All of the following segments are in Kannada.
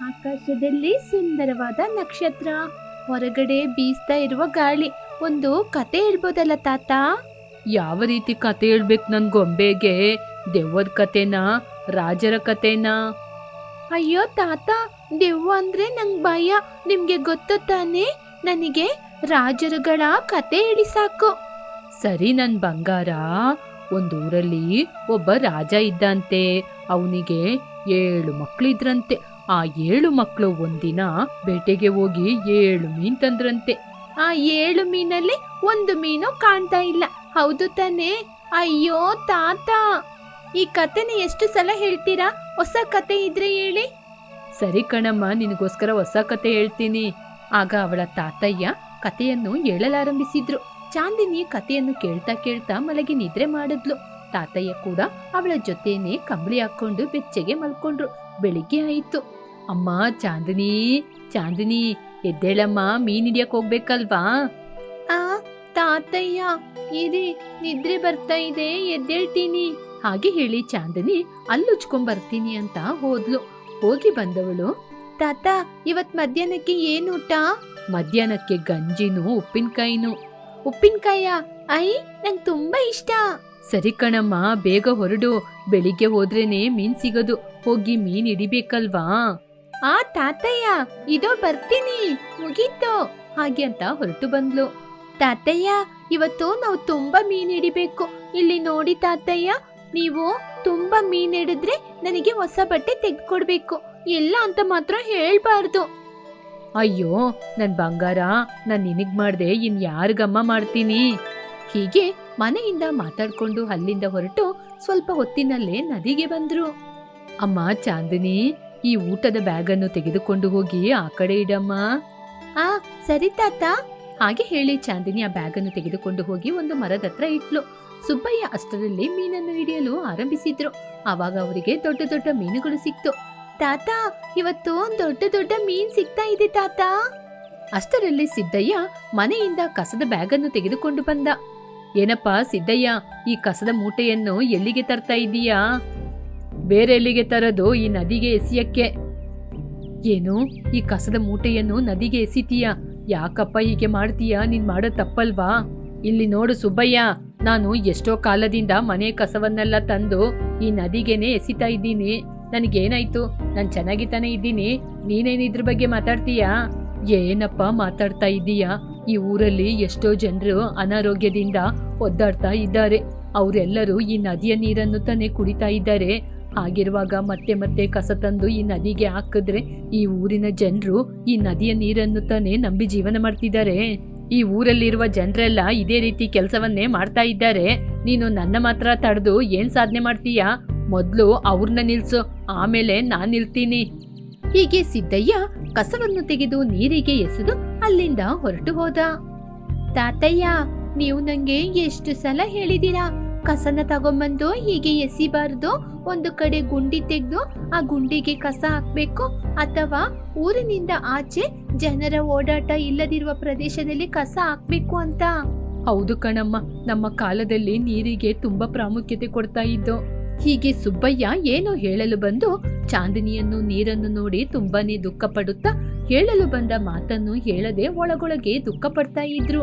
ಆಕಾಶದಲ್ಲಿ ಸುಂದರವಾದ ನಕ್ಷತ್ರ. ಹೊರಗಡೆ ಬೀಸ್ತಾ ಇರುವ ಗಾಳಿ. ಒಂದು ಕತೆ ಹೇಳ್ಬೋದಲ್ಲ ತಾತ? ಯಾವ ರೀತಿ ಕತೆ ಹೇಳ್ಬೇಕು ನನ್ ಗೊಂಬೆಗೆ? ದೆವ್ವದ ಕತೆನಾ? ರಾಜರ ಕತೆನಾ? ಅಯ್ಯೋ ತಾತ ದೆವ್ವ ಅಂದ್ರೆ ನಂಗ್ ಭಯ. ನಿಮ್ಗೆ ಗೊತ್ತು ತಾನೇ? ನನಗೆ ರಾಜರುಗಳ ಕತೆ ಹೇಳಿ ಸಾಕು. ಸರಿ ನನ್ ಬಂಗಾರ. ಒಂದೂರಲ್ಲಿ ಒಬ್ಬ ರಾಜ ಇದ್ದಂತೆ. ಅವನಿಗೆ ಏಳು ಮಕ್ಳಿದ್ರಂತೆ. ಆ ಏಳು ಮಕ್ಕಳು ಒಂದಿನ ಬೇಟೆಗೆ ಹೋಗಿ ಏಳು ಮೀನ್ ತಂದ್ರಂತೆ. ಆ ಏಳು ಮೀನಲ್ಲಿ ಒಂದು ಮೀನು ಕಾಣ್ತಾ ಇಲ್ಲ. ಹೌದು ತಾನೇ? ಅಯ್ಯೋ ತಾತ! ಈ ಕತೆನ ಎಷ್ಟು ಸಲ ಹೇಳ್ತೀರಾ? ಹೊಸ ಕತೆ ಇದ್ರೆ ಹೇಳಿ. ಸರಿ ಕಣಮ್ಮ, ನಿನಗೋಸ್ಕರ ಹೊಸ ಕತೆ ಹೇಳ್ತೀನಿ. ಆಗ ಅವಳ ತಾತಯ್ಯ ಕತೆಯನ್ನು ಹೇಳಲಾರಂಭಿಸಿದ್ರು. ಚಾಂದಿನಿ ಕತೆಯನ್ನು ಕೇಳ್ತಾ ಕೇಳ್ತಾ ಮಲಗಿ ನಿದ್ರೆ ಮಾಡಿದ್ಲು. ತಾತಯ್ಯ ಕೂಡ ಅವಳ ಜೊತೆನೆ ಕಂಬಳಿ ಹಾಕೊಂಡು ಬೆಚ್ಚಗೆ ಮಲ್ಕೊಂಡ್ರು. ಬೆಳಿಗ್ಗೆ ಆಯಿತು. ಅಮ್ಮ ಚಾಂದಿನಿ ಚಾಂದಿನಿ ಎದ್ದೇಳಮ್ಮ ಮೀನ್ ಹಿಡಿಯಕ್ ಹೋಗ್ಬೇಕಲ್ವಾ? ಆ ತಾತಯ್ಯ ಇರಿ ನಿದ್ರೆ ಬರ್ತಾ ಇದೆ ಎದ್ದೇಳ್ತೀನಿ. ಹಾಗೆ ಹೇಳಿ ಚಾಂದಿನಿ ಅಲ್ಲುಚ್ಕೊಂಡ್ ಬರ್ತೀನಿ ಅಂತ ಹೋದ್ಲು. ಹೋಗಿ ಬಂದವಳು. ತಾತ ಇವತ್ ಮಧ್ಯಾಹ್ನಕ್ಕೆ ಏನ್ ಊಟ? ಮಧ್ಯಾಹ್ನಕ್ಕೆ ಗಂಜಿನೂ ಉಪ್ಪಿನಕಾಯಿನೂ. ಉಪ್ಪಿನಕಾಯ ಐ ನಂಗ್ ತುಂಬಾ ಇಷ್ಟ. ಸರಿ ಕಣಮ್ಮ ಬೇಗ ಹೊರಡು. ಬೆಳಿಗ್ಗೆ ಹೋದ್ರೇನೆ ಮೀನ್ ಸಿಗೋದು. ಹೋಗಿ ಮೀನ್ ಹಿಡಿಬೇಕಲ್ವಾ? ಆ ತಾತಯ್ಯ, ಇದೋ ಬರ್ತೀನಿ, ಮುಗೀತು, ಹಾಗೆ ಅಂತ ಹೊರಟು ಬಂದ್ಲು. ತಾತಯ್ಯ, ಇವತ್ತು ನಾವು ತುಂಬಾ ಮೀನ್ ಹಿಡಿಬೇಕು. ಇಲ್ಲಿ ನೋಡಿ ತಾತಯ್ಯ, ನೀವು ತುಂಬಾ ಮೀನ್ ಹಿಡಿದ್ರೆ ನನಗೆ ಹೊಸ ಬಟ್ಟೆ ತೆಗೆದುಕೊಡ್ಬೇಕು. ಎಲ್ಲ ಅಂತ ಮಾತ್ರ ಹೇಳ್ಬಾರ್ದು. ಅಯ್ಯೋ, ನನ್ ಬಂಗಾರ, ನಾನ್ ನಿನಗ್ ಮಾಡ್ದೆ ಇನ್ ಯಾರಿಗಮ್ಮ ಮಾಡ್ತೀನಿ? ಹೀಗೆ ಮನೆಯಿಂದ ಮಾತಾಡ್ಕೊಂಡು ಅಲ್ಲಿಂದ ಹೊರಟು ಸ್ವಲ್ಪ ಹೊತ್ತಿನಲ್ಲೇ ನದಿಗೆ ಬಂದ್ರು. ಅಮ್ಮ, ಚಾಂದಿನಿ ಈ ಊಟದ ಬ್ಯಾಗನ್ನು ತೆಗೆದುಕೊಂಡು ಹೋಗಿ ಆ ಕಡೆ ಇಡಮ್ಮ. ಆ ಸರಿ ತಾತ. ಹಾಗೆ ಹೇಳಿ ಚಾಂದಿನಿ ಆ ಬ್ಯಾಗನ್ನು ತೆಗೆದುಕೊಂಡು ಹೋಗಿ ಒಂದು ಮರದ ಹತ್ರ ಇಟ್ಲು. ಸುಬ್ಬಯ್ಯ ಅಷ್ಟರಲ್ಲಿ ಮೀನನ್ನು ಹಿಡಿಯಲು ಆರಂಭಿಸಿದ್ರು. ಆವಾಗ ಅವರಿಗೆ ದೊಡ್ಡ ದೊಡ್ಡ ಮೀನುಗಳು ಸಿಕ್ತು. ತಾತ ಇವತ್ತು ದೊಡ್ಡ ದೊಡ್ಡ ಮೀನ್ ಸಿಗ್ತಾ ಇದೆ ತಾತ. ಅಷ್ಟರಲ್ಲಿ ಸಿದ್ದಯ್ಯ ಮನೆಯಿಂದ ಕಸದ ಬ್ಯಾಗನ್ನು ತೆಗೆದುಕೊಂಡು ಬಂದ. ಏನಪ್ಪ ಸಿದ್ದಯ್ಯ ಈ ಕಸದ ಮೂಟೆಯನ್ನು ಎಲ್ಲಿಗೆ ತರ್ತಾ ಇದ್ದೀಯಾ ಬೇರೆ ಎಲ್ಲಿಗೆ ತರದು ಈ ನದಿಗೆ ಎಸಿಯಕ್ಕೆ. ಏನು, ಈ ಕಸದ ಮೂಟೆಯನ್ನು ನದಿಗೆ ಎಸಿತೀಯ? ಯಾಕಪ್ಪ ಹೀಗೆ ಮಾಡ್ತೀಯ? ನೀನ್ ಮಾಡೋ ತಪ್ಪಲ್ವಾ? ಇಲ್ಲಿ ನೋಡು ಸುಬ್ಬಯ್ಯ, ನಾನು ಎಷ್ಟೋ ಕಾಲದಿಂದ ಮನೆ ಕಸವನ್ನೆಲ್ಲ ತಂದು ಈ ನದಿಗೆನೆ ಎಸಿತಾ ಇದ್ದೀನಿ. ನನಗೇನಾಯ್ತು? ನಾನು ಚೆನ್ನಾಗಿ ತಾನೇ ಇದ್ದೀನಿ. ನೀನೇನ್ ಇದ್ರ ಬಗ್ಗೆ ಮಾತಾಡ್ತೀಯಾ? ಏನಪ್ಪ ಮಾತಾಡ್ತಾ ಇದ್ದೀಯಾ? ಈ ಊರಲ್ಲಿ ಎಷ್ಟೋ ಜನರು ಅನಾರೋಗ್ಯದಿಂದ ಒದ್ದಾಡ್ತಾ ಇದ್ದಾರೆ. ಅವರೆಲ್ಲರೂ ಈ ನದಿಯ ನೀರನ್ನು ತಾನೇ ಕುಡಿತಾ ಇದ್ದಾರೆ. ಹಾಗಿರುವಾಗ ಮತ್ತೆ ಮತ್ತೆ ಕಸ ತಂದು ಈ ನದಿಗೆ ಹಾಕಿದ್ರೆ ಈ ಊರಿನ ಜನರು ಈ ನದಿಯ ನೀರನ್ನು ತಾನೇ ನಂಬಿ ಜೀವನ ಮಾಡ್ತಿದ್ದಾರೆ. ಈ ಊರಲ್ಲಿರುವ ಜನರೆಲ್ಲ ಇದೇ ರೀತಿ ಕೆಲಸವನ್ನೇ ಮಾಡ್ತಾ ಇದ್ದಾರೆ. ನೀನು ನನ್ನ ಮಾತ್ರ ತಡೆದು ಏನ್ ಸಾಧನೆ ಮಾಡ್ತೀಯಾ? ಮೊದಲು ಅವ್ರನ್ನ ನಿಲ್ಸು, ಆಮೇಲೆ ನಾನ್ ನಿಲ್ತೀನಿ. ಹೀಗೆ ಸಿದ್ದಯ್ಯ ಕಸವನ್ನು ತೆಗೆದು ನೀರಿಗೆ ಎಸೆದು ಅಲ್ಲಿಂದ ಹೊರಟು ಹೋದ. ತಾತಯ್ಯ, ನೀವು ನಂಗೆ ಎಷ್ಟು ಸಲ ಹೇಳಿದೀರಾ ಕಸನ ತಗೊಂಬಂದು ಹೀಗೆ ಎಸಿಬಾರ್ದು. ಒಂದು ಕಡೆ ಗುಂಡಿ ತೆಗೆದು ಆ ಗುಂಡಿಗೆ ಕಸ ಹಾಕ್ಬೇಕು. ಅಥವಾ ಊರಿನಿಂದ ಆಚೆ ಜನರ ಓಡಾಟ ಇಲ್ಲದಿರುವ ಪ್ರದೇಶದಲ್ಲಿ ಕಸ ಹಾಕ್ಬೇಕು ಅಂತ. ಹೌದು ಕಣಮ್ಮ. ನಮ್ಮ ಕಾಲದಲ್ಲಿ ನೀರಿಗೆ ತುಂಬಾ ಪ್ರಾಮುಖ್ಯತೆ ಕೊಡ್ತಾ ಇದ್ದೋ. ಹೀಗೆ ಸುಬ್ಬಯ್ಯ ಏನೋ ಹೇಳಲು ಬಂದು ಚಾಂದಿನಿಯನ್ನು ನೀರನ್ನು ನೋಡಿ ತುಂಬಾನೇ ದುಃಖ ಪಡುತ್ತಾ ಹೇಳಲು ಬಂದ ಮಾತನ್ನು ಹೇಳದೆ ಒಳಗೊಳಗೆ ದುಃಖ ಪಡ್ತಾ ಇದ್ರು.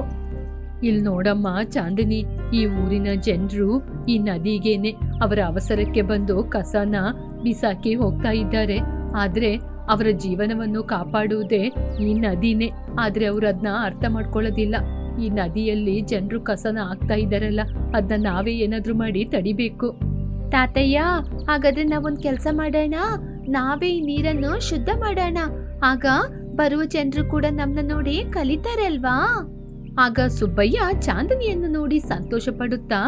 ಇಲ್ ನೋಡಮ್ಮ ಚಾಂದಿನಿ ಈ ಊರಿನ ಜನರು ಈ ನದಿಗೇನೆ ಅವರ ಅವಸರಕ್ಕೆ ಬಂದು ಕಸನ ಬಿಸಾಕಿ ಹೋಗ್ತಾ ಇದ್ದಾರೆ. ಆದ್ರೆ ಅವರ ಜೀವನವನ್ನು ಕಾಪಾಡುವುದೇ ಈ ನದಿನೇ. ಆದ್ರೆ ಅವರು ಅದನ್ನ ಅರ್ಥ ಮಾಡ್ಕೊಳ್ಳೋದಿಲ್ಲ. ಈ ನದಿಯಲ್ಲಿ ಜನರು ಕಸನ ಆಗ್ತಾ ಇದ್ದಾರಲ್ಲ ಅದನ್ನ ನಾವೇ ಏನಾದ್ರೂ ಮಾಡಿ ತಡಿಬೇಕು. ತಾತಯ್ಯ, ಹಾಗಾದ್ರೆ ನಾವೊಂದ್ ಕೆಲಸ ಮಾಡೋಣ? ನಾವೇ ಈ ನೀರನ್ನು ಶುದ್ಧ ಮಾಡೋಣ. ಆಗ ಬರುವ ಜನರು ಕೂಡ ನಮ್ಮನ್ನ ನೋಡಿ ಕಲಿತಾರೆ ಅಲ್ವಾ ಆಗ ಸುಬ್ಬಯ್ಯ ಚಾಂದಿನಿಯನ್ನು ನೋಡಿ ಸಂತೋಷ ಪಡುತ್ತಾ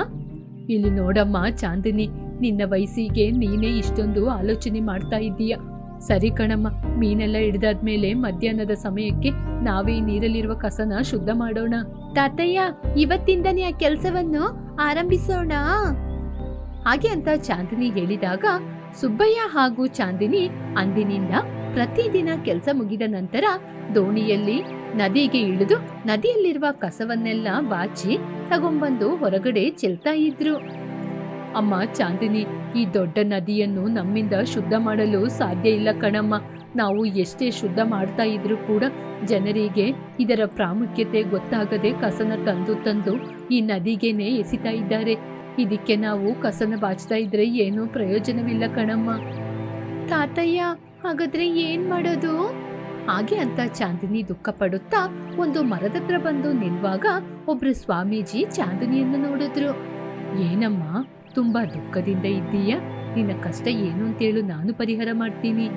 ಇಲ್ಲಿ ನೋಡಮ್ಮ ಚಾಂದಿನಿ, ನಿನ್ನ ವಯಸ್ಸಿಗೆ ನೀನೇ ಇಷ್ಟೊಂದು ಆಲೋಚನೆ ಮಾಡ್ತಾ ಇದ್ದೀಯ? ಸರಿ ಕಣಮ್ಮ, ಮೀನೆಲ್ಲ ಹಿಡ್ದಾದ್ಮೇಲೆ ಮಧ್ಯಾಹ್ನದ ಸಮಯಕ್ಕೆ ನಾವೇ ನೀರಲ್ಲಿರುವ ಕಸನ ಶುದ್ಧ ಮಾಡೋಣ. ತಾತಯ್ಯ, ಇವತ್ತಿಂದನೇ ಆ ಕೆಲಸವನ್ನು ಆರಂಭಿಸೋಣ? ಹಾಗೆ ಅಂತ ಚಾಂದಿನಿ ಹೇಳಿದಾಗ ಸುಬ್ಬಯ್ಯ ಹಾಗೂ ಚಾಂದಿನಿ ಅಂದಿನಿಂದ ಪ್ರತಿದಿನ ಕೆಲಸ ಮುಗಿದ ನಂತರ ದೋಣಿಯಲ್ಲಿ ನದಿಗೆ ಇಳಿದು ನದಿಯಲ್ಲಿರುವ ಕಸವನ್ನೆಲ್ಲ ಬಾಚಿ ತಗೊಂಬಂದು ಹೊರಗಡೆ ಚೆಲ್ತಾ ಇದ್ರು. ಅಮ್ಮ ಚಾಂದಿನಿ, ಈ ದೊಡ್ಡ ನದಿಯನ್ನು ನಮ್ಮಿಂದ ಶುದ್ಧ ಮಾಡಲು ಸಾಧ್ಯ ಇಲ್ಲ ಕಣಮ್ಮ. ನಾವು ಎಷ್ಟೇ ಶುದ್ಧ ಮಾಡ್ತಾ ಇದ್ರೂ ಕೂಡ ಜನರಿಗೆ ಇದರ ಪ್ರಾಮುಖ್ಯತೆ ಗೊತ್ತಾಗದೆ ಕಸನ ತಂದು ತಂದು ಈ ನದಿಗೆನೆ ಎಸಿತಾ ಇದ್ದಾರೆ. ಇದಕ್ಕೆ ನಾವು ಕಸನ ಬಾಚ್ತಾ ಇದ್ರೆ ಏನೂ ಪ್ರಯೋಜನವಿಲ್ಲ ಕಣಮ್ಮ. ತಾತಯ್ಯ, ಹಾಗಾದ್ರೆ ಏನ್ ಮಾಡೋದು? ಹಾಗೆ ಅಂತ ಚಾಂದಿನಿ ದುಃಖ ಪಡುತ್ತಾ ಒಂದು ಮರದತ್ರ ಬಂದು ನಿಲ್ವಾಗ ಒಬ್ರು ಸ್ವಾಮೀಜಿ ಚಾಂದಿನಿಯನ್ನು ನೋಡಿದ್ರು. ಏನಮ್ಮ, ತುಂಬಾ ದುಃಖದಿಂದ ಇದ್ದೀಯಾ? ನಿನ್ನ ಕಷ್ಟ ಏನು ಅಂತೇಳು ನಾನು ಪರಿಹಾರ ಮಾಡ್ತೀನಿ.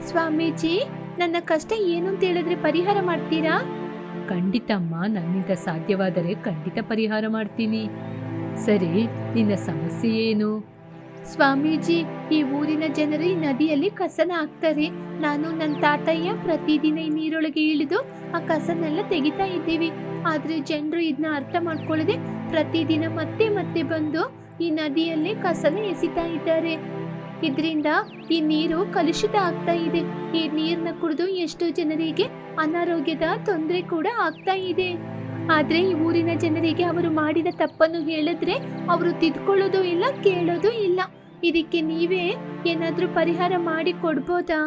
ಸ್ವಾಮೀಜಿ, ನನ್ನ ಕಷ್ಟ ಏನು ಅಂತ ಹೇಳಿದ್ರೆ ಪರಿಹಾರ ಮಾಡ್ತೀರಾ? ಖಂಡಿತಮ್ಮ, ನನ್ನಿಂದ ಸಾಧ್ಯವಾದರೆ ಖಂಡಿತ ಪರಿಹಾರ ಮಾಡ್ತೀನಿ. ಸರಿ, ನಿನ್ನ ಸಮಸ್ಯೆ ಏನು? ಸ್ವಾಮೀಜಿ, ಈ ಊರಿನ ಜನರು ಈ ನದಿಯಲ್ಲಿ ಕಸನ ಹಾಕ್ತಾರೆ. ನಾನು ನನ್ನ ತಾತಯ್ಯ ಪ್ರತಿದಿನ ಈ ನೀರೊಳಗೆ ಇಳಿದು ಆ ಕಸನೆಲ್ಲ ತೆಗಿತಾ ಇದ್ದೀವಿ. ಆದ್ರೆ ಜನರು ಇದನ್ನ ಅರ್ಥ ಮಾಡ್ಕೊಳ್ಳದೆ ಪ್ರತಿದಿನ ಮತ್ತೆ ಮತ್ತೆ ಬಂದು ಈ ನದಿಯಲ್ಲಿ ಕಸನ ಎಸಿತಾ ಇದ್ದಾರೆ. ಇದರಿಂದ ಈ ನೀರು ಕಲುಷಿತ ಆಗ್ತಾ ಇದೆ. ಈ ನೀರನ್ನ ಕುಡಿದು ಎಷ್ಟೋ ಜನರಿಗೆ ಅನಾರೋಗ್ಯದ ತೊಂದರೆ ಕೂಡ ಆಗ್ತಾ ಇದೆ. ಆದ್ರೆ ಈ ಊರಿನ ಜನರಿಗೆ ಅವರು ಮಾಡಿದ ತಪ್ಪನ್ನು ಹೇಳಿದ್ರೆ ಅವರು ತಿದ್ಕೊಳ್ಳೋದು ಇಲ್ಲ, ಕೇಳೋದು ಇಲ್ಲ. ಇದಕ್ಕೆ ನೀವೇ ಏನಾದರೂ ಪರಿಹಾರ ಮಾಡಿ ಕೊಡ್ಬೋದಾ?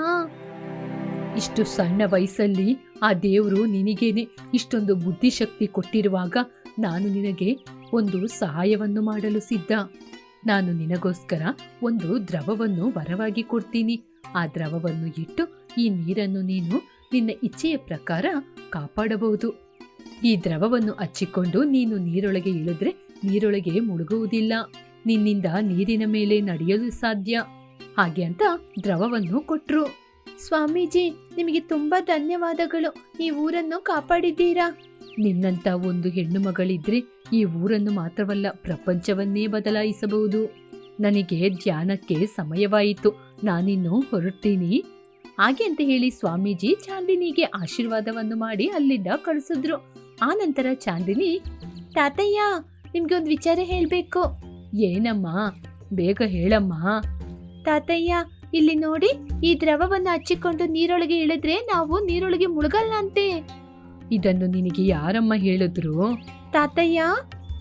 ಇಷ್ಟು ಸಣ್ಣ ವಯಸ್ಸಲ್ಲಿ ಆ ದೇವರು ನಿನಗೇನೆ ಇಷ್ಟೊಂದು ಬುದ್ಧಿಶಕ್ತಿ ಕೊಟ್ಟಿರುವಾಗ ನಾನು ನಿನಗೆ ಒಂದು ಸಹಾಯವನ್ನು ಮಾಡಲು ಸಿದ್ಧ. ನಾನು ನಿನಗೋಸ್ಕರ ಒಂದು ದ್ರವವನ್ನು ವರವಾಗಿ ಕೊಡ್ತೀನಿ. ಆ ದ್ರವವನ್ನು ಇಟ್ಟು ಈ ನೀರನ್ನು ನೀನು ನಿನ್ನ ಇಚ್ಛೆಯ ಪ್ರಕಾರ ಕಾಪಾಡಬಹುದು. ಈ ದ್ರವವನ್ನು ಹಚ್ಚಿಕೊಂಡು ನೀನು ನೀರೊಳಗೆ ಇಳಿದ್ರೆ ನೀರೊಳಗೆ ಮುಳುಗುವುದಿಲ್ಲ. ನಿನ್ನಿಂದ ನೀರಿನ ಮೇಲೆ ನಡೆಯಲು ಸಾಧ್ಯ. ಹಾಗೆ ಅಂತ ದ್ರವವನ್ನು ಕೊಟ್ರು. ಸ್ವಾಮೀಜಿ, ನಿಮಗೆ ತುಂಬಾ ಧನ್ಯವಾದಗಳು. ಈ ಊರನ್ನು ಕಾಪಾಡಿದ್ದೀರಾ? ನಿನ್ನಂತ ಒಂದು ಹೆಣ್ಣು ಮಗಳಿದ್ರೆ ಈ ಊರನ್ನು ಮಾತ್ರವಲ್ಲ, ಪ್ರಪಂಚವನ್ನೇ ಬದಲಾಯಿಸಬಹುದು. ನನಗೆ ಧ್ಯಾನಕ್ಕೆ ಸಮಯವಾಯಿತು. ನಾನಿನ್ನು ಹೊರಡ್ತೀನಿ. ಹಾಗೆ ಅಂತ ಹೇಳಿ ಸ್ವಾಮೀಜಿ ಚಾಂದಿನಿಗೆ ಆಶೀರ್ವಾದವನ್ನು ಮಾಡಿ ಅಲ್ಲಿಂದ ಕಳಿಸಿದ್ರು. ಆ ನಂತರ ಚಾಂದಿನಿ, ತಾತಯ್ಯ ನಿಮ್ಗೆ ಒಂದು ವಿಚಾರ ಹೇಳಬೇಕು. ಏನಮ್ಮ? ಬೇಗ ಹೇಳಮ್ಮ. ತಾತಯ್ಯ, ಇಲ್ಲಿ ನೋಡಿ, ಈ ದ್ರವವನ್ನು ಹಚ್ಚಿಕೊಂಡು ನೀರೊಳಗೆ ಇಳಿದ್ರೆ ನಾವು ನೀರೊಳಗೆ ಮುಳುಗಲ್ಲಂತೆ ಇದನ್ನು ನಿನಗೆ ಯಾರಮ್ಮ ಹೇಳಿದ್ರು? ತಾತಯ್ಯ,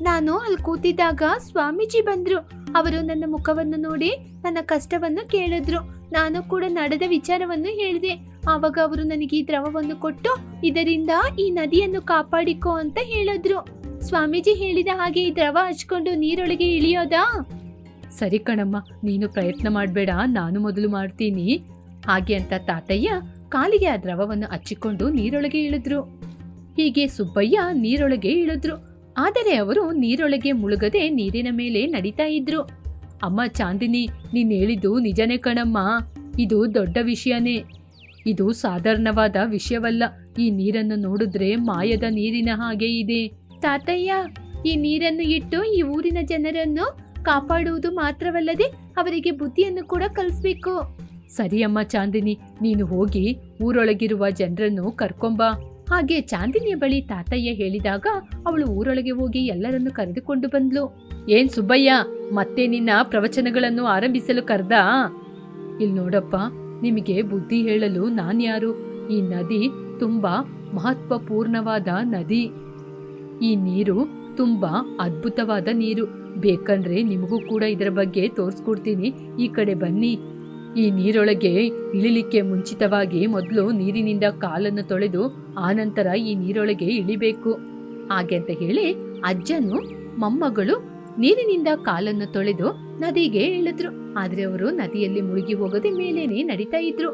ನಾನು ಅಲ್ಲಿ ಕೂತಿದ್ದಾಗ ಸ್ವಾಮೀಜಿ ಬಂದ್ರು. ಅವರು ನನ್ನ ಮುಖವನ್ನು ನೋಡಿ ನನ್ನ ಕಷ್ಟವನ್ನು ಕೇಳಿದ್ರು. ನಾನು ಕೂಡ ನಡೆದ ವಿಚಾರವನ್ನು ಹೇಳಿದೆ. ಆವಾಗ ಅವರು ನನಗೆ ಈ ದ್ರವವನ್ನು ಕೊಟ್ಟು, ಇದರಿಂದ ಈ ನದಿಯನ್ನು ಕಾಪಾಡಿಕೋ ಅಂತ ಹೇಳಿದ್ರು. ಸ್ವಾಮೀಜಿ ಹೇಳಿದ ಹಾಗೆ ಈ ದ್ರವ ಹಚ್ಕೊಂಡು ನೀರೊಳಗೆ ಇಳಿಯೋದಾ? ಸರಿ ಕಣಮ್ಮ, ನೀನು ಪ್ರಯತ್ನ ಮಾಡಬೇಡ, ನಾನು ಮೊದಲು ಮಾಡ್ತೀನಿ. ಹಾಗೆ ಅಂತ ತಾತಯ್ಯ ಕಾಲಿಗೆ ಆ ದ್ರವವನ್ನು ಹಚ್ಚಿಕೊಂಡು ನೀರೊಳಗೆ ಇಳಿದ್ರು. ಹೀಗೆ ಸುಬ್ಬಯ್ಯ ನೀರೊಳಗೆ ಇಳಿದ್ರು. ಆದರೆ ಅವರು ನೀರೊಳಗೆ ಮುಳುಗದೆ ನೀರಿನ ಮೇಲೆ ನಡೀತಾ ಇದ್ರು. ಅಮ್ಮ ಚಾಂದಿನಿ, ನೀನು ಹೇಳಿದ್ದು ನಿಜನೇ ಕಣಮ್ಮ. ಇದು ದೊಡ್ಡ ವಿಷಯನೇ. ಇದು ಸಾಧಾರಣವಾದ ವಿಷಯವಲ್ಲ. ಈ ನೀರನ್ನು ನೋಡಿದ್ರೆ ಮಾಯದ ನೀರಿನ ಹಾಗೆ ಇದೆ. ತಾತಯ್ಯ, ಈ ನೀರನ್ನು ಇಟ್ಟು ಈ ಊರಿನ ಜನರನ್ನು ಕಾಪಾಡುವುದು ಮಾತ್ರವಲ್ಲದೆ ಅವರಿಗೆ ಬುದ್ಧಿಯನ್ನು ಕೂಡ ಕಲಿಸ್ಬೇಕು. ಸರಿ ಅಮ್ಮ ಚಾಂದಿನಿ, ನೀನು ಹೋಗಿ ಊರೊಳಗಿರುವ ಜನರನ್ನು ಕರ್ಕೊಂಬಾ. ಹಾಗೆ ಚಾಂದಿನಿಯ ಬಳಿ ತಾತಯ್ಯ ಹೇಳಿದಾಗ ಅವಳು ಊರೊಳಗೆ ಹೋಗಿ ಎಲ್ಲರನ್ನು ಕರೆದುಕೊಂಡು ಬಂದ್ಲು. ಏನ್ ಸುಬ್ಬಯ್ಯ, ಮತ್ತೆ ನಿನ್ನ ಪ್ರವಚನಗಳನ್ನು ಆರಂಭಿಸಲು ಕರ್ದ? ಇಲ್ ನೋಡಪ್ಪ, ನಿಮಗೆ ಬುದ್ಧಿ ಹೇಳಲು ನಾನ್ಯಾರು ಈ ನದಿ ತುಂಬಾ ಮಹತ್ವಪೂರ್ಣವಾದ ನದಿ. ಈ ನೀರು ತುಂಬಾ ಅದ್ಭುತವಾದ ನೀರು. ಬೇಕಂದ್ರೆ ನಿಮಗೂ ಕೂಡ ಇದರ ಬಗ್ಗೆ ತೋರಿಸ್ಕೊಡ್ತೀನಿ. ಈ ಕಡೆ ಬನ್ನಿ. ಈ ನೀರೊಳಗೆ ಇಳಿಲಿಕ್ಕೆ ಮುಂಚಿತವಾಗಿ ಮೊದಲು ನೀರಿನಿಂದ ಕಾಲನ್ನು ತೊಳೆದು ಆನಂತರ ಈ ನೀರೊಳಗೆ ಇಳಿಬೇಕು. ಹಾಗೆ ಅಂತ ಹೇಳಿ ಅಜ್ಜನು, ಮೊಮ್ಮಗಳು ನೀರಿನಿಂದ ಕಾಲನ್ನು ತೊಳೆದು ನದಿಗೆ ಇಳಿದ್ರು. ಆದ್ರೆ ಅವರು ನದಿಯಲ್ಲಿ ಮುಳುಗಿ ಹೋಗದೆ ಮೇಲೇನೆ ನಡೀತಾ ಇದ್ರು.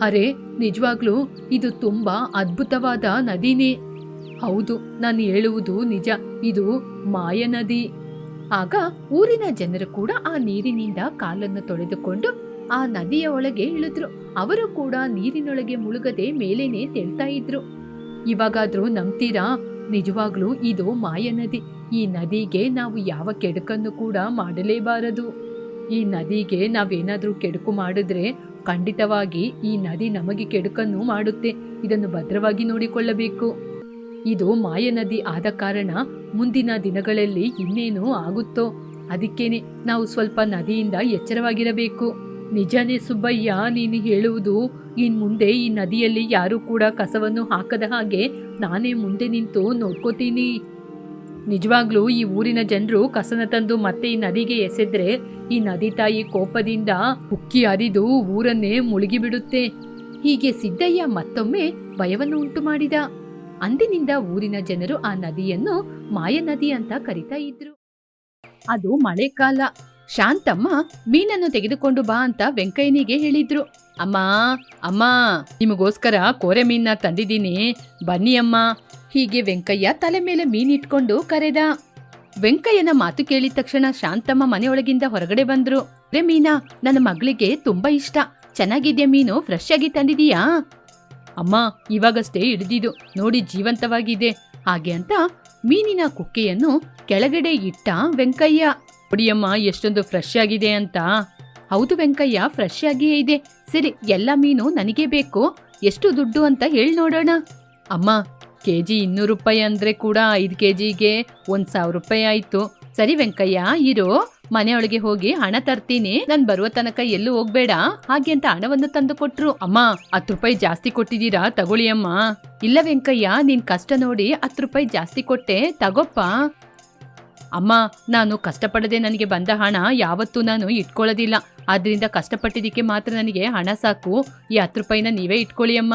ಅರೆ, ನಿಜವಾಗ್ಲೂ ಇದು ತುಂಬಾ ಅದ್ಭುತವಾದ ನದಿನೇ. ಹೌದು, ನಾನು ಹೇಳುವುದು ನಿಜ. ಇದು ಮಾಯ ನದಿ ಆಗ ಊರಿನ ಜನರು ಕೂಡ ಆ ನೀರಿನಿಂದ ಕಾಲನ್ನು ತೊಳೆದುಕೊಂಡು ಆ ನದಿಯ ಒಳಗೆ ಇಳಿದ್ರು. ಅವರು ಕೂಡ ನೀರಿನೊಳಗೆ ಮುಳುಗದೆ ಮೇಲೇನೆ ತೇಳ್ತಾ ಇದ್ರು. ಇವಾಗಾದ್ರೂ ನಂಬ್ತೀರಾ? ನಿಜವಾಗ್ಲೂ ಇದು ಮಾಯ ನದಿ. ಈ ನದಿಗೆ ನಾವು ಯಾವ ಕೆಡುಕನ್ನು ಕೂಡ ಮಾಡಲೇಬಾರದು. ಈ ನದಿಗೆ ನಾವೇನಾದರೂ ಕೆಡುಕು ಮಾಡಿದ್ರೆ ಖಂಡಿತವಾಗಿ ಈ ನದಿ ನಮಗೆ ಕೆಡುಕನ್ನು ಮಾಡುತ್ತೆ. ಇದನ್ನು ಭದ್ರವಾಗಿ ನೋಡಿಕೊಳ್ಳಬೇಕು. ಇದು ಮಾಯ ನದಿ ಆದ ಕಾರಣ ಮುಂದಿನ ದಿನಗಳಲ್ಲಿ ಇನ್ನೇನು ಆಗುತ್ತೋ ಅದಕ್ಕೇನೆ ನಾವು ಸ್ವಲ್ಪ ನದಿಯಿಂದ ಎಚ್ಚರವಾಗಿರಬೇಕು. ನಿಜನೇ ಸುಬ್ಬಯ್ಯ, ನೀನು ಹೇಳುವುದು ಇನ್ ಮುಂದೆ ಈ ನದಿಯಲ್ಲಿ ಯಾರೂ ಕೂಡ ಕಸವನ್ನು ಹಾಕದ ಹಾಗೆ ನಾನೇ ಮುಂದೆ ನಿಂತು ನೋಡ್ಕೋತೀನಿ. ನಿಜವಾಗ್ಲೂ ಈ ಊರಿನ ಜನರು ಕಸನ ತಂದು ಮತ್ತೆ ಈ ನದಿಗೆ ಎಸೆದ್ರೆ ಈ ನದಿ ತಾಯಿ ಕೋಪದಿಂದ ಉಕ್ಕಿ ಹರಿದು ಊರನ್ನೇ ಮುಳುಗಿ ಬಿಡುತ್ತೆ ಹೀಗೆ ಸಿದ್ದಯ್ಯ ಮತ್ತೊಮ್ಮೆ ಭಯವನ್ನು ಉಂಟು ಮಾಡಿದ ಅಂದಿನಿಂದ ಊರಿನ ಜನರು ಆ ನದಿಯನ್ನು ಮಾಯ ನದಿ ಅಂತ ಕರಿತಾ ಇದ್ರು. ಅದು ಮಳೆಕಾಲ. ಶಾಂತಮ್ಮ, ಮೀನನ್ನು ತೆಗೆದುಕೊಂಡು ಬಾ ಅಂತ ವೆಂಕಯ್ಯನಿಗೆ ಹೇಳಿದ್ರು. ಅಮ್ಮ ಅಮ್ಮ, ನಿಮಗೋಸ್ಕರ ಕೋರೆ ಮೀನ ತಂದಿದ್ದೀನಿ. ಬನ್ನಿ ಅಮ್ಮ. ಹೀಗೆ ವೆಂಕಯ್ಯ ತಲೆ ಮೇಲೆ ಮೀನಿಟ್ಕೊಂಡು ಕರೆದ. ವೆಂಕಯ್ಯನ ಮಾತು ಕೇಳಿದ ತಕ್ಷಣ ಶಾಂತಮ್ಮ ಮನೆಯೊಳಗಿಂದ ಹೊರಗಡೆ ಬಂದ್ರು. ರೇ ಮೀನಾ, ನನ್ನ ಮಗಳಿಗೆ ತುಂಬಾ ಇಷ್ಟ. ಚೆನ್ನಾಗಿದ್ಯಾ ಮೀನು? ಫ್ರೆಶ್ ಆಗಿ ತಂದಿದೀಯಾ? ಅಮ್ಮ, ಇವಾಗಷ್ಟೇ ಹಿಡಿದಿದ್ದು. ನೋಡಿ ಜೀವಂತವಾಗಿದೆ. ಹಾಗೆ ಅಂತ ಮೀನಿನ ಕುಕ್ಕೆಯನ್ನು ಕೆಳಗಡೆ ಇಟ್ಟ ವೆಂಕಯ್ಯ. ನೋಡಿಯಮ್ಮ ಎಷ್ಟೊಂದು ಫ್ರೆಶ್ ಆಗಿದೆ ಅಂತ. ಹೌದು ವೆಂಕಯ್ಯ ಫ್ರೆಶ್ ಆಗಿಯೇ ಇದೆ. ಸರಿ, ಎಲ್ಲ ಮೀನು ನನಗೆ ಬೇಕು. ಎಷ್ಟು ದುಡ್ಡು ಅಂತ ಹೇಳಿ ನೋಡೋಣ. ಅಮ್ಮ, ಕೆಜಿ ಇನ್ನೂರು ರೂಪಾಯಿ ಅಂದ್ರೆ ಕೂಡ ಐದು ಕೆಜಿಗೆ ಒಂದ್ ಸಾವಿರ ರೂಪಾಯಿ ಆಯ್ತು. ಸರಿ ವೆಂಕಯ್ಯ, ಇರು. ಮನೆಯೊಳಗೆ ಹೋಗಿ ಹಣ ತರ್ತೀನಿ. ನಾನು ಬರುವ ತನಕ ಎಲ್ಲೂ ಹೋಗ್ಬೇಡ. ಹಾಗೆ ಅಂತ ಹಣವನ್ನು ತಂದು ಕೊಟ್ರು. ಅಮ್ಮ, ಹತ್ತು ರೂಪಾಯಿ ಜಾಸ್ತಿ ಕೊಟ್ಟಿದ್ದೀರಾ? ತಗೊಳ್ಳಿ ಅಮ್ಮ. ಇಲ್ಲ ವೆಂಕಯ್ಯ, ನೀನ್ ಕಷ್ಟ ನೋಡಿ ಹತ್ತು ರೂಪಾಯಿ ಜಾಸ್ತಿ ಕೊಟ್ಟೆ. ತಗೋಪ್ಪ. ಅಮ್ಮ, ನಾನು ಕಷ್ಟಪಡದೆ ನನಗೆ ಬಂದ ಹಣ ಯಾವತ್ತೂ ನಾನು ಇಟ್ಕೊಳ್ಳೋದಿಲ್ಲ. ಆದ್ರಿಂದ ಕಷ್ಟಪಟ್ಟಿದ್ದಕ್ಕೆ ಮಾತ್ರ ನನಗೆ ಹಣ ಸಾಕು. ಈ ಹತ್ತು ರೂಪಾಯಿನ ನೀವೇ ಇಟ್ಕೊಳ್ಳಿ ಅಮ್ಮ.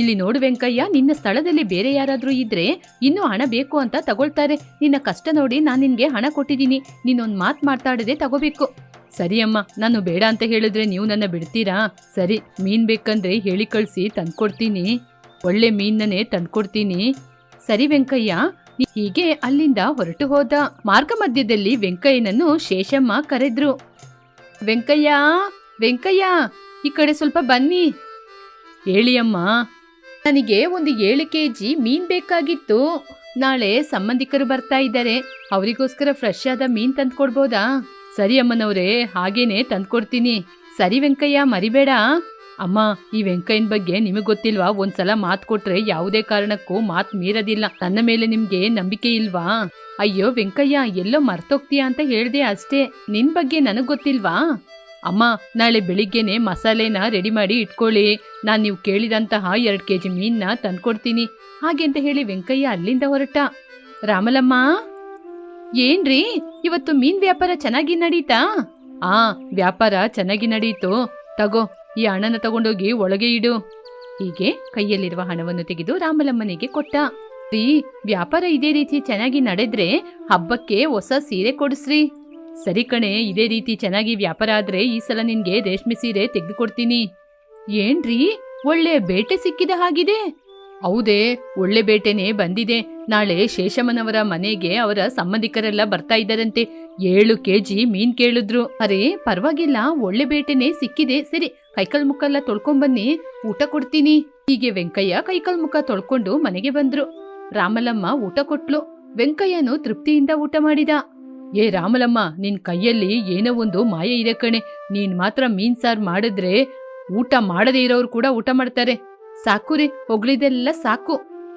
ಇಲ್ಲಿ ನೋಡು ವೆಂಕಯ್ಯ, ನಿನ್ನ ಸ್ಥಳದಲ್ಲಿ ಬೇರೆ ಯಾರಾದರೂ ಇದ್ರೆ ಇನ್ನೂ ಹಣ ಬೇಕು ಅಂತ ತಗೊಳ್ತಾರೆ. ನಿನ್ನ ಕಷ್ಟ ನೋಡಿ ನಾನು ನಿನಗೆ ಹಣ ಕೊಟ್ಟಿದ್ದೀನಿ. ನೀನೊಂದು ಮಾತು ಮಾತಾಡದೆ ತಗೋಬೇಕು. ಸರಿ ಅಮ್ಮ, ನಾನು ಬೇಡ ಅಂತ ಹೇಳಿದ್ರೆ ನೀವು ನನ್ನ ಬಿಡ್ತೀರಾ? ಸರಿ, ಮೀನ್ ಬೇಕಂದ್ರೆ ಹೇಳಿ ಕಳ್ಸಿ ತಂದ್ಕೊಡ್ತೀನಿ. ಒಳ್ಳೆ ಮೀನನ್ನೇ ತಂದ್ಕೊಡ್ತೀನಿ. ಸರಿ ವೆಂಕಯ್ಯ ಹೀಗೆ ಅಲ್ಲಿಂದ ಹೊರಟು ಹೋದ ಮಾರ್ಗ ಮಧ್ಯದಲ್ಲಿ ವೆಂಕಯ್ಯನನ್ನು ಶೇಷಮ್ಮ ಕರೆದ್ರು. ವೆಂಕಯ್ಯ ವೆಂಕಯ್ಯ, ಈ ಕಡೆ ಸ್ವಲ್ಪ ಬನ್ನಿ. ಹೇಳಿ ಅಮ್ಮ ನನಗೆ ಒಂದು ಏಳು ಕೆ ಜಿ ಮೀನ್ ಬೇಕಾಗಿತ್ತು. ನಾಳೆ ಸಂಬಂಧಿಕರು ಬರ್ತಾ ಇದ್ದಾರೆ. ಅವರಿಗೋಸ್ಕರ ಫ್ರೆಶ್ ಆದ ಮೀನ್ ತಂದ್ಕೊಡ್ಬೋದಾ? ಸರಿ ಅಮ್ಮನವ್ರೆ, ಹಾಗೇನೆ ತಂದ್ಕೊಡ್ತೀನಿ. ಸರಿ ವೆಂಕಯ್ಯ, ಮರಿಬೇಡ. ಅಮ್ಮ, ಈ ವೆಂಕಯ್ಯನ ಬಗ್ಗೆ ನಿಮಗೆ ಗೊತ್ತಿಲ್ವಾ? ಒಂದ್ಸಲ ಮಾತ್ ಕೊಟ್ರೆ ಯಾವುದೇ ಕಾರಣಕ್ಕೂ ಮಾತ್ ಮೀರದಿಲ್ಲ. ನನ್ನ ಮೇಲೆ ನಿಮ್ಗೆ ನಂಬಿಕೆ ಇಲ್ವಾ? ಅಯ್ಯೋ ವೆಂಕಯ್ಯ, ಎಲ್ಲೋ ಮರ್ತೋಗ್ತೀಯಾ ಅಂತ ಹೇಳ್ದೆ ಅಷ್ಟೇ. ನಿನ್ ಬಗ್ಗೆ ನನಗ್ ಗೊತ್ತಿಲ್ವಾ? ಅಮ್ಮ, ನಾಳೆ ಬೆಳಿಗ್ಗೆನೆ ಮಸಾಲೆನ ರೆಡಿ ಮಾಡಿ ಇಟ್ಕೊಳ್ಳಿ. ನಾನ್ ನೀವು ಕೇಳಿದಂತಹ ಎರಡ್ ಕೆಜಿ ಮೀನ್ನ ತಂದ್ಕೊಡ್ತೀನಿ. ಹಾಗೆ ಅಂತ ಹೇಳಿ ವೆಂಕಯ್ಯ ಅಲ್ಲಿಂದ ಹೊರಟ. ರಾಮಲಮ್ಮ? ಏನ್ರಿ? ಇವತ್ತು ಮೀನ್ ವ್ಯಾಪಾರ ಚೆನ್ನಾಗಿ ನಡೀತಾ? ಆ, ವ್ಯಾಪಾರ ಚೆನ್ನಾಗಿ ನಡೀತು. ತಗೋ ಈ ಹಣನ ತಗೊಂಡೋಗಿ ಒಳಗೆ ಇಡು. ಹೀಗೆ ಕೈಯಲ್ಲಿರುವ ಹಣವನ್ನು ತೆಗೆದು ರಾಮಲಮ್ಮನಿಗೆ ಕೊಟ್ಟ. ರೀ ವ್ಯಾಪಾರ ಇದೇ ರೀತಿ ಚೆನ್ನಾಗಿ ನಡೆದ್ರೆ ಹಬ್ಬಕ್ಕೆ ಹೊಸ ಸೀರೆ ಕೊಡಿಸ್ರಿ. ಸರಿ ಕಣೆ, ಇದೇ ರೀತಿ ಚೆನ್ನಾಗಿ ವ್ಯಾಪಾರ ಆದ್ರೆ ಈ ಸಲ ನಿನ್ಗೆ ರೇಷ್ಮೆ ಸೀರೆ ತೆಗೆದುಕೊಡ್ತೀನಿ. ಏನ್ರಿ ಒಳ್ಳೆ ಬೇಟೆ ಸಿಕ್ಕಿದ ಹಾಗಿದೆ? ಹೌದೇ, ಒಳ್ಳೆ ಬೇಟೆನೆ ಬಂದಿದೆ. ನಾಳೆ ಶೇಷಮ್ಮನವರ ಮನೆಗೆ ಅವರ ಸಂಬಂಧಿಕರೆಲ್ಲ ಬರ್ತಾ ಇದ್ದಾರಂತೆ. ಏಳು ಕೆಜಿ ಮೀನ್ ಕೇಳಿದ್ರು. ಅರೆ, ಪರವಾಗಿಲ್ಲ, ಒಳ್ಳೆ ಬೇಟೆನೆ ಸಿಕ್ಕಿದೆ. ಸರಿ ಕೈಕಲ್ ಮುಖಲ್ಲ ತೊಳ್ಕೊಂಬನ್ನಿ ಊಟ ಕೊಡ್ತೀನಿ. ಹೀಗೆ ವೆಂಕಯ್ಯ ಕೈಕಲ್ ಮುಖ ತೊಳ್ಕೊಂಡು ಮನೆಗೆ ಬಂದ್ರು. ರಾಮಲಮ್ಮ ಊಟ ಕೊಟ್ಲು. ವೆಂಕಯ್ಯನು ತೃಪ್ತಿಯಿಂದ ಊಟ ಮಾಡಿದ. ಏ ರಾಮಲಮ್ಮ, ನಿನ್ ಕೈಯಲ್ಲಿ ಏನೋ ಒಂದು ಮಾಯ ಇದೆ ಕಣೆ. ನೀನ್ ಮಾತ್ರ ಮೀನ್ ಸಾರ್ ಮಾಡಿದ್ರೆ ಊಟ ಮಾಡದೇ ಇರೋರು ಕೂಡ ಊಟ ಮಾಡ್ತಾರೆ. ಸಾಕು ರೀ, ಹೊಗಳಿದೆಲ್ಲ ಸಾಕು.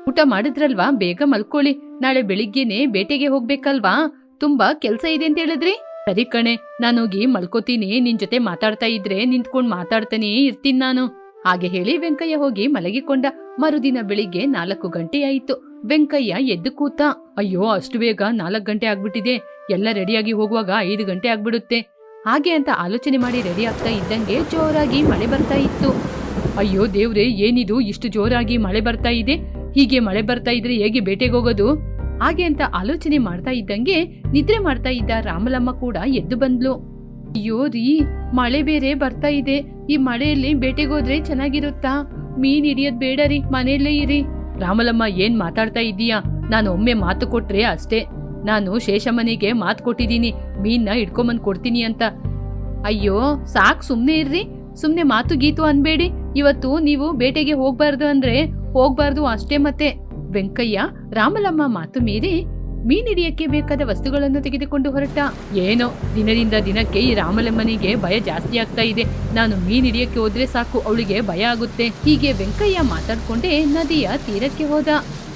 ಊಟ ಮಾಡಿದ್ರಲ್ವಾ, ಬೇಗ ಮಲ್ಕೊಳ್ಳಿ. ನಾಳೆ ಬೆಳಿಗ್ಗೆನೆ ಬೇಟೆಗೆ ಹೋಗ್ಬೇಕಲ್ವಾ? ತುಂಬಾ ಕೆಲ್ಸ ಇದೆ ಅಂತ ಹೇಳಿದ್ರಿ? ಸರಿ ಕಣೆ, ನಾನೋಗಿ ಮಲ್ಕೋತೀನಿ, ನಿನ್ ಜೊತೆ ಮಾತಾಡ್ತಾ ಇದ್ರೆ ನಿಂತ್ಕೊಂಡ್ ಮಾತಾಡ್ತಾನೇ ಇರ್ತೀನಿ ನಾನು. ಹಾಗೆ ಹೇಳಿ ವೆಂಕಯ್ಯ ಹೋಗಿ ಮಲಗಿಕೊಂಡ. ಮರುದಿನ ಬೆಳಿಗ್ಗೆ ನಾಲ್ಕು ಗಂಟೆ ಆಯಿತು. ವೆಂಕಯ್ಯ ಎದ್ದು ಕೂತ, ಅಯ್ಯೋ, ಅಷ್ಟು ಬೇಗ ನಾಲ್ಕು ಗಂಟೆ ಆಗ್ಬಿಟ್ಟಿದೆ. ಎಲ್ಲ ರೆಡಿಯಾಗಿ ಹೋಗುವಾಗ ಐದು ಗಂಟೆ ಆಗ್ಬಿಡುತ್ತೆ. ಹಾಗೆ ಅಂತ ಆಲೋಚನೆ ಮಾಡಿ ರೆಡಿ ಆಗ್ತಾ ಇದ್ದಂಗೆ ಜೋರಾಗಿ ಮಳೆ ಬರ್ತಾ ಇತ್ತು. ಅಯ್ಯೋ ದೇವ್ರೆ, ಏನಿದು? ಇಷ್ಟು ಜೋರಾಗಿ ಮಳೆ ಬರ್ತಾ ಇದೆ. ಹೀಗೆ ಮಳೆ ಬರ್ತಾ ಇದ್ರೆ ಹೇಗೆ ಬೇಟೆಗೆ ಹೋಗೋದು? ಹಾಗೆ ಅಂತ ಆಲೋಚನೆ ಮಾಡ್ತಾ ಇದ್ದಂಗೆ ನಿದ್ರೆ ಮಾಡ್ತಾ ಇದ್ದ ರಾಮಲಮ್ಮ ಕೂಡ ಎದ್ದು ಬಂದ್ಲು. ಅಯ್ಯೋ ರೀ, ಮಳೆ ಬೇರೆ ಬರ್ತಾ ಇದೆ. ಈ ಮಳೆಯಲ್ಲಿ ಬೇಟೆಗೋದ್ರೆ ಚೆನ್ನಾಗಿರುತ್ತಾ? ಮೀನ್ ಹಿಡಿಯೋದ್ ಬೇಡ ರೀ, ಮನೆಯಲ್ಲೇ ಇರಿ. ರಾಮಲಮ್ಮ ಏನ್ ಮಾತಾಡ್ತಾ ಇದ್ದೀಯಾ? ನಾನು ಒಮ್ಮೆ ಮಾತು ಕೊಟ್ರೆ ಅಷ್ಟೇ. ನಾನು ಶೇಷಮ್ಮನಿಗೆ ಮಾತು ಕೊಟ್ಟಿದ್ದೀನಿ ಮೀನ್ನ ಹಿಡ್ಕೊಂಬಂದ್ ಕೊಡ್ತೀನಿ ಅಂತ. ಅಯ್ಯೋ, ಸಾಕ್ ಸುಮ್ನೆ ಇರ್ರಿ. ಸುಮ್ನೆ ಮಾತು ಗೀತು ಅನ್ಬೇಡಿ. ಇವತ್ತು ನೀವು ಬೇಟೆಗೆ ಹೋಗ್ಬಾರ್ದು ಅಂದ್ರೆ ಹೋಗ್ಬಾರ್ದು ಅಷ್ಟೇ ಮತ್ತೆ. ವೆಂಕಯ್ಯ ರಾಮಲಮ್ಮ ಮಾತು ಮೀರಿ ಮೀನಿಡಿಯಕ್ಕೆ ಬೇಕಾದ ವಸ್ತುಗಳನ್ನು ತೆಗೆದುಕೊಂಡು ಹೊರಟ. ಏನೋ, ದಿನದಿಂದ ದಿನಕ್ಕೆ ಈ ರಾಮಲಮ್ಮನಿಗೆ ಭಯ ಜಾಸ್ತಿ ಆಗ್ತಾ ಇದೆ. ನಾನು ಮೀನ್ ಹಿಡಿಯಕ್ಕೆ ಹೋದ್ರೆ ಸಾಕು, ಅವಳಿಗೆ ಭಯ ಆಗುತ್ತೆ. ಹೀಗೆ ವೆಂಕಯ್ಯ ಮಾತಾಡ್ಕೊಂಡೇ ನದಿಯ ತೀರಕ್ಕೆ ಹೋದ.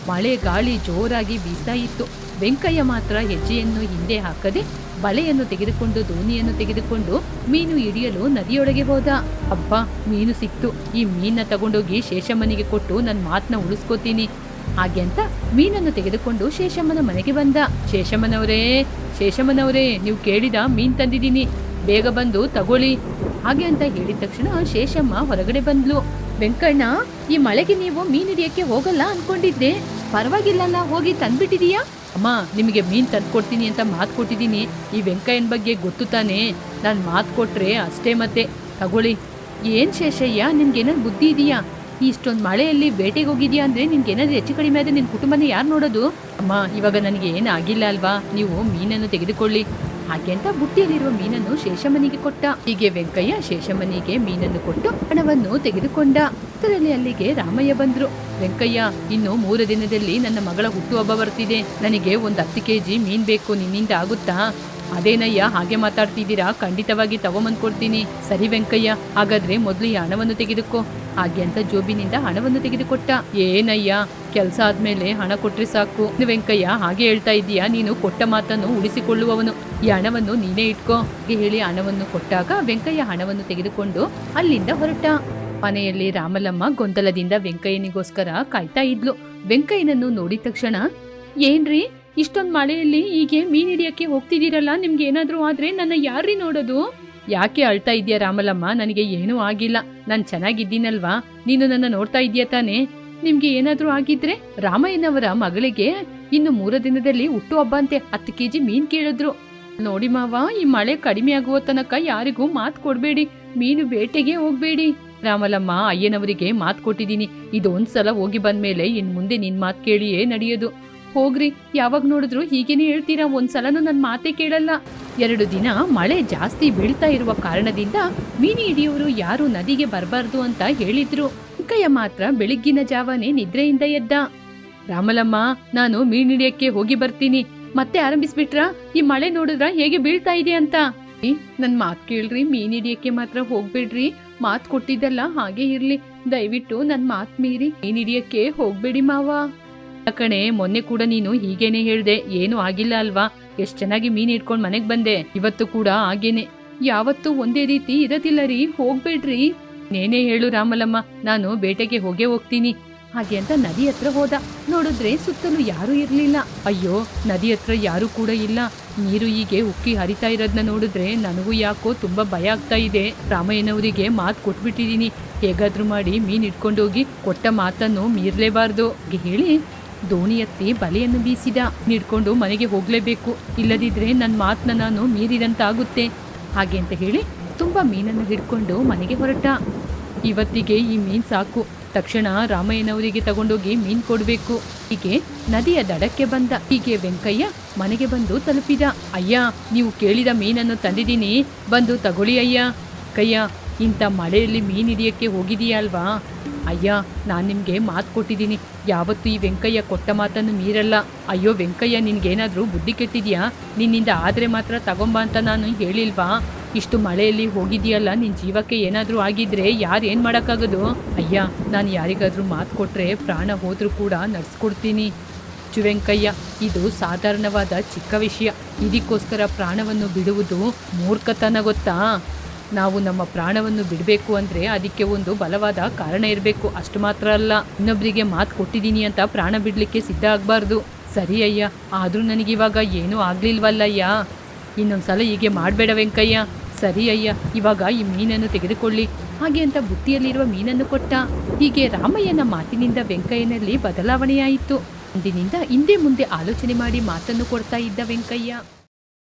ಮಳೆ ಗಾಳಿ ಜೋರಾಗಿ ಬೀಸ್ತಾ ಇತ್ತು. ವೆಂಕಯ್ಯ ಮಾತ್ರ ಹೆಜ್ಜೆಯನ್ನು ಹಿಂದೆ ಹಾಕದೆ ಬಲೆಯನ್ನು ತೆಗೆದುಕೊಂಡು ದೋಣಿಯನ್ನು ತೆಗೆದುಕೊಂಡು ಮೀನು ಹಿಡಿಯಲು ನದಿಯೊಳಗೆ ಹೋದ. ಅಬ್ಬ, ಮೀನು ಸಿಕ್ತು. ಈ ಮೀನ ತಗೊಂಡೋಗಿ ಶೇಷಮ್ಮನಿಗೆ ಕೊಟ್ಟು ನನ್ನ ಮಾತನ್ನ ಉಳಿಸ್ಕೋತೀನಿ. ಹಾಗೆ ಅಂತ ಮೀನನ್ನು ತೆಗೆದುಕೊಂಡು ಶೇಷಮ್ಮನ ಮನೆಗೆ ಬಂದ. ಶೇಷಮ್ಮನವರೇ ಶೇಷಮ್ಮನವರೇ, ನೀವು ಕೇಳಿದ ಮೀನ್ ತಂದಿದ್ದೀನಿ. ಬೇಗ ಬಂದು ತಗೊಳ್ಳಿ. ಹಾಗೆ ಅಂತ ಹೇಳಿದ ತಕ್ಷಣ ಶೇಷಮ್ಮ ಹೊರಗಡೆ ಬಂದ್ಲು. ವೆಂಕಣ್ಣ, ಈ ಮಳೆಗೆ ನೀವು ಮೀನ್ ಹಿಡಿಯಕ್ಕೆ ಹೋಗಲ್ಲ ಅನ್ಕೊಂಡಿದ್ದೆ. ಪರವಾಗಿಲ್ಲಲ್ಲ, ಹೋಗಿ ತಂದ್ಬಿಟ್ಟಿದೀಯಾ? ಅಮ್ಮ, ನಿಮಗೆ ಮೀನ್ ತಂದ್ಕೊಡ್ತೀನಿ ಅಂತ ಮಾತು ಕೊಟ್ಟಿದ್ದೀನಿ. ಈ ವೆಂಕಯ್ಯನ ಬಗ್ಗೆ ಗೊತ್ತು ತಾನೇ? ನಾನು ಮಾತು ಕೊಟ್ರೆ ಅಷ್ಟೇ ಮತ್ತೆ. ತಗೊಳ್ಳಿ. ಏನ್ ಶೇಷಯ್ಯ ನಿನ್ಗೇನಾದ್ರು ಬುದ್ಧಿ ಇದೆಯಾ? ಇಷ್ಟೊಂದು ಮಳೆಯಲ್ಲಿ ಬೇಟೆಗೆ ಹೋಗಿದ್ಯಾ ಅಂದ್ರೆ ಏನಾದರೂ ಹೆಚ್ಚು ಕಡಿಮೆ ಆದರೆ ನಿನ್ನ ಕುಟುಂಬನ ಯಾರು ನೋಡೋದು? ಅಮ್ಮ, ಇವಾಗ ನನಗೆ ಏನು ಆಗಿಲ್ಲ ಅಲ್ವಾ? ನೀವು ಮೀನನ್ನು ತೆಗೆದುಕೊಳ್ಳಿ. ಹಾಗೆ ಅಂತ ಬುಟ್ಟಿಯಲ್ಲಿರುವ ಮೀನನ್ನು ಶೇಷಮನಿಗೆ ಕೊಟ್ಟ. ಹೀಗೆ ವೆಂಕಯ್ಯ ಶೇಷಮನಿಗೆ ಮೀನನ್ನು ಕೊಟ್ಟು ಹಣವನ್ನು ತೆಗೆದುಕೊಂಡ. ಅದರಲ್ಲಿ ಅಲ್ಲಿಗೆ ರಾಮಯ್ಯ ಬಂದ್ರು. ವೆಂಕಯ್ಯ, ಇನ್ನು ಮೂರು ದಿನದಲ್ಲಿ ನನ್ನ ಮಗಳ ಹುಟ್ಟುಹಬ್ಬ ಬರ್ತಿದೆ. ನನಗೆ ಒಂದು ಹತ್ತು ಕೆಜಿ ಮೀನ್ ಬೇಕು, ನಿನ್ನಿಂದ ಆಗುತ್ತಾ? ಅದೇನಯ್ಯ, ಹಾಗೆ ಮಾತಾಡ್ತಿದ್ದೀರಾ? ಖಂಡಿತವಾಗಿ ತಗೊಂಬಂದ್ ಕೊಡ್ತೀನಿ. ಸರಿ ವೆಂಕಯ್ಯ, ಹಾಗಾದ್ರೆ ಮೊದಲು ಈ ಹಣವನ್ನು ತೆಗೆದುಕೋ. ಹಾಗೆ ಅಂತ ಜೋಬಿನಿಂದ ಹಣವನ್ನು ತೆಗೆದುಕೊಟ್ಟ. ಏನಯ್ಯ, ಕೆಲಸ ಆದ್ಮೇಲೆ ಹಣ ಕೊಟ್ರೆ ಸಾಕು. ವೆಂಕಯ್ಯ, ಹಾಗೆ ಹೇಳ್ತಾ ಇದೀಯಾ ನೀನು ಕೊಟ್ಟ ಮಾತನ್ನು ಉಳಿಸಿಕೊಳ್ಳುವವನು. ಈ ಹಣವನ್ನು ನೀನೇ ಇಟ್ಕೋ. ಹೇಳಿ ಹಣವನ್ನು ಕೊಟ್ಟಾಗ ವೆಂಕಯ್ಯ ಹಣವನ್ನು ತೆಗೆದುಕೊಂಡು ಅಲ್ಲಿಂದ ಹೊರಟ. ಮನೆಯಲ್ಲಿ ರಾಮಲಮ್ಮ ಗೊಂದಲದಿಂದ ವೆಂಕಯ್ಯನಿಗೋಸ್ಕರ ಕಾಯ್ತಾ ಇದ್ಲು. ವೆಂಕಯ್ಯನನ್ನು ನೋಡಿದ ತಕ್ಷಣ, ಏನ್ರಿ, ಇಷ್ಟೊಂದು ಮಳೆಯಲ್ಲಿ ಹೀಗೆ ಮೀನ್ ಹಿಡಿಯಕ್ಕೆ ಹೋಗ್ತಿದ್ದೀರಲ್ಲ? ನಿಮ್ಗೆ ಏನಾದ್ರೂ ಆದ್ರೆ ನನ್ನ ಯಾರ್ರಿ ನೋಡೋದು? ಯಾಕೆ ಅಳ್ತಾ ಇದೆಯಾ ರಾಮಲಮ್ಮ? ನನಗೆ ಏನೂ ಆಗಿಲ್ಲ. ನಾನ್ ಚೆನ್ನಾಗಿದ್ದೀನಲ್ವಾ? ನೀನು ನನ್ನ ನೋಡ್ತಾ ಇದೀಯ ತಾನೇ? ನಿಮ್ಗೆ ಏನಾದ್ರೂ ಆಗಿದ್ರೆ ರಾಮಯ್ಯನವರ ಮಗಳಿಗೆ ಇನ್ನು ಮೂರು ದಿನದಲ್ಲಿ ಹುಟ್ಟು ಹಬ್ಬ ಅಂತೆ. ಹತ್ತು ಕೆಜಿ ಮೀನ್ ಕೇಳಿದ್ರು. ನೋಡಿ ಮಾವ, ಈ ಮಳೆ ಕಡಿಮೆ ಆಗುವ ತನಕ ಯಾರಿಗೂ ಮಾತ್ ಕೊಡ್ಬೇಡಿ. ಮೀನು ಬೇಟೆಗೆ ಹೋಗ್ಬೇಡಿ. ರಾಮಲಮ್ಮ, ಅಯ್ಯನವರಿಗೆ ಮಾತ್ ಕೊಟ್ಟಿದ್ದೀನಿ. ಇದೊಂದ್ಸಲ ಹೋಗಿ ಬಂದ್ಮೇಲೆ ಇನ್ ಮುಂದೆ ನಿನ್ ಮಾತ್ ಕೇಳಿಯೇ ನಡೆಯೋದು. ಹೋಗ್ರಿ. ಯಾವಾಗ ನೋಡಿದ್ರು ಹೀಗೇನೆ ಹೇಳ್ತೀರಾ, ಒಂದ್ಸಲನೂ ನನ್ನ ಮಾತೇ ಕೇಳಲ್ಲ. ಎರಡು ದಿನ ಮಳೆ ಜಾಸ್ತಿ ಬೀಳ್ತಾ ಇರುವ ಕಾರಣದಿಂದ ಮೀನು ಹಿಡಿಯೋರು ಯಾರು ನದಿಗೆ ಬರಬಾರ್ದು ಅಂತ ಹೇಳಿದ್ರು. ಕೈಯ ಮಾತ್ರ ಬೆಳಿಗ್ಗಿನ ಜಾವನೇ ನಿದ್ರೆಯಿಂದ ಎದ್ದ. ರಾಮಲಮ್ಮ, ನಾನು ಮೀನು ಹಿಡಿಯಕ್ಕೆ ಹೋಗಿ ಬರ್ತೀನಿ. ಮತ್ತೆ ಆರಂಭಿಸ್ಬಿಟ್ರಾ? ಈ ಮಳೆ ನೋಡಿದ್ರ ಹೇಗೆ ಬೀಳ್ತಾ ಇದೆ ಅಂತ. ನನ್ ಮಾತ್ ಕೇಳ್ರಿ ಮೀನ್ ಹಿಡಿಯಕ್ಕೆ ಮಾತ್ರ ಹೋಗ್ಬೇಡ್ರಿ. ಮಾತ್ ಕೊಟ್ಟಿದ್ದಲ್ಲ ಹಾಗೆ ಇರ್ಲಿ. ದಯವಿಟ್ಟು ನನ್ ಮಾತ್ ಮೀರಿ ಮೀನ್ ಹಿಡಿಯಕ್ಕೆ ಹೋಗ್ಬೇಡಿ ಮಾವ. ಕಣೆ, ಮೊನ್ನೆ ಕೂಡ ನೀನು ಹೀಗೇನೆ ಹೇಳ್ದೆ. ಏನು ಆಗಿಲ್ಲ ಅಲ್ವಾ? ಎಷ್ಟ್ ಚೆನ್ನಾಗಿ ಮೀನ್ ಹಿಡ್ಕೊಂಡು ಮನೆಗ್ ಬಂದೆ. ಇವತ್ತು ಕೂಡ ಹಾಗೇನೆ. ಯಾವತ್ತೂ ಒಂದೇ ರೀತಿ ಇರದಿಲ್ಲ ರೀ. ಹೋಗ್ಬೇಡ್ರಿ. ನೇನೇ ಹೇಳು ರಾಮಲಮ್ಮ. ನಾನು ಬೇಟೆಗೆ ಹೋಗೇ ಹೋಗ್ತೀನಿ. ಹಾಗೆ ಅಂತ ನದಿ ಹತ್ರ ಹೋದ. ನೋಡಿದ್ರೆ ಸುತ್ತಲೂ ಯಾರೂ ಇರಲಿಲ್ಲ. ಅಯ್ಯೋ, ನದಿ ಹತ್ರ ಯಾರೂ ಕೂಡ ಇಲ್ಲ. ನೀರು ಹೀಗೆ ಉಕ್ಕಿ ಹರಿತಾ ಇರೋದನ್ನ ನೋಡಿದ್ರೆ ನನಗೂ ಯಾಕೋ ತುಂಬಾ ಭಯ ಆಗ್ತಾ ಇದೆ. ರಾಮಯ್ಯನವರಿಗೆ ಮಾತು ಕೊಟ್ಬಿಟ್ಟಿದೀನಿ. ಹೇಗಾದ್ರೂ ಮಾಡಿ ಮೀನ್ ಇಟ್ಕೊಂಡೋಗಿ ಕೊಟ್ಟ ಮಾತನ್ನು ಮೀರಲೇಬಾರ್ದು. ಹೇಳಿ. ದೋಣಿ ಎತ್ತಿ ಬಲೆಯನ್ನು ಬೀಸಿದ. ನಿಡ್ಕೊಂಡು ಮನೆಗೆ ಹೋಗಲೇಬೇಕು. ಇಲ್ಲದಿದ್ರೆ ನನ್ನ ಮಾತನ್ನ ನಾನು ಮೀರಿದಂತಾಗುತ್ತೆ. ಹಾಗೆ ಅಂತ ಹೇಳಿ ತುಂಬಾ ಮೀನನ್ನು ಹಿಡ್ಕೊಂಡು ಮನೆಗೆ ಹೊರಟ. ಇವತ್ತಿಗೆ ಈ ಮೀನ್ ಸಾಕು. ತಕ್ಷಣ ರಾಮಯ್ಯನವರಿಗೆ ತಗೊಂಡೋಗಿ ಮೀನ್ ಕೊಡ್ಬೇಕು. ಹೀಗೆ ನದಿಯ ದಡಕ್ಕೆ ಬಂದ. ಹೀಗೆ ವೆಂಕಯ್ಯ ಮನೆಗೆ ಬಂದು ತಲುಪಿದ. ಅಯ್ಯ, ನೀವು ಕೇಳಿದ ಮೀನನ್ನು ತಂದಿದ್ದೀನಿ. ಬಂದು ತಗೊಳ್ಳಿ ಅಯ್ಯ. ಕಯ್ಯ, ಇಂಥ ಮಳೆಯಲ್ಲಿ ಮೀನ್ ಹಿಡಿಯಕ್ಕೆ ಹೋಗಿದೀಯಾ ಅಲ್ವಾ ಅಯ್ಯ, ನಾನು ನಿಮಗೆ ಮಾತು ಕೊಟ್ಟಿದ್ದೀನಿ. ಯಾವತ್ತೂ ಈ ವೆಂಕಯ್ಯ ಕೊಟ್ಟ ಮಾತನ್ನು ಮೀರಲ್ಲ. ಅಯ್ಯೋ ವೆಂಕಯ್ಯ, ನಿನ್ಗೇನಾದ್ರೂ ಬುದ್ಧಿ ಕೆಟ್ಟಿದ್ಯಾ? ನಿನ್ನಿಂದ ಆದ್ರೆ ಮಾತ್ರ ತಗೊಂಬ ಅಂತ ನಾನು ಹೇಳಿಲ್ವಾ? ಇಷ್ಟು ಮಳೆಯಲ್ಲಿ ಹೋಗಿದೆಯಲ್ಲ ನಿನ್ನ ಜೀವಕ್ಕೆ ಏನಾದರೂ ಆಗಿದ್ರೆ ಯಾರು ಏನು ಮಾಡೋಕ್ಕಾಗೋದು? ಅಯ್ಯ, ನಾನು ಯಾರಿಗಾದರೂ ಮಾತು ಕೊಟ್ಟರೆ ಪ್ರಾಣ ಹೋದರೂ ಕೂಡ ನಡ್ಸ್ಕೊಡ್ತೀನಿ. ವೆಂಕಯ್ಯ, ಇದು ಸಾಧಾರಣವಾದ ಚಿಕ್ಕ ವಿಷಯ. ಇದಕ್ಕೋಸ್ಕರ ಪ್ರಾಣವನ್ನು ಬಿಡುವುದು ಮೂರ್ಖತನ ಗೊತ್ತಾ? ನಾವು ನಮ್ಮ ಪ್ರಾಣವನ್ನು ಬಿಡಬೇಕು ಅಂದರೆ ಅದಕ್ಕೆ ಒಂದು ಬಲವಾದ ಕಾರಣ ಇರಬೇಕು. ಅಷ್ಟು ಮಾತ್ರ ಅಲ್ಲ ಇನ್ನೊಬ್ಬರಿಗೆ ಮಾತು ಕೊಟ್ಟಿದ್ದೀನಿ ಅಂತ ಪ್ರಾಣ ಬಿಡಲಿಕ್ಕೆ ಸಿದ್ಧ ಆಗಬಾರ್ದು. ಸರಿ ಅಯ್ಯ, ಆದರೂ ನನಗಿವಾಗ ಏನೂ ಆಗಲಿಲ್ವಲ್ಲಯ್ಯ? ಇನ್ನೊಂದು ಸಲ ಹೀಗೆ ಮಾಡಬೇಡ ವೆಂಕಯ್ಯ. ಸರಿ ಅಯ್ಯ, ಇವಾಗ ಈ ಮೀನನ್ನು ತೆಗೆದುಕೊಳ್ಳಿ. ಹಾಗೆ ಅಂತ ಬುತ್ತಿಯಲ್ಲಿರುವ ಮೀನನ್ನು ಕೊಟ್ಟ. ಹೀಗೆ ರಾಮಯ್ಯನ ಮಾತಿನಿಂದ ವೆಂಕಯ್ಯನಲ್ಲಿ ಬದಲಾವಣೆಯಾಯಿತು. ಅಂದಿನಿಂದ ಹಿಂದೆ ಮುಂದೆ ಆಲೋಚನೆ ಮಾಡಿ ಮಾತನ್ನು ಕೊಡ್ತಾ ಇದ್ದ ವೆಂಕಯ್ಯ.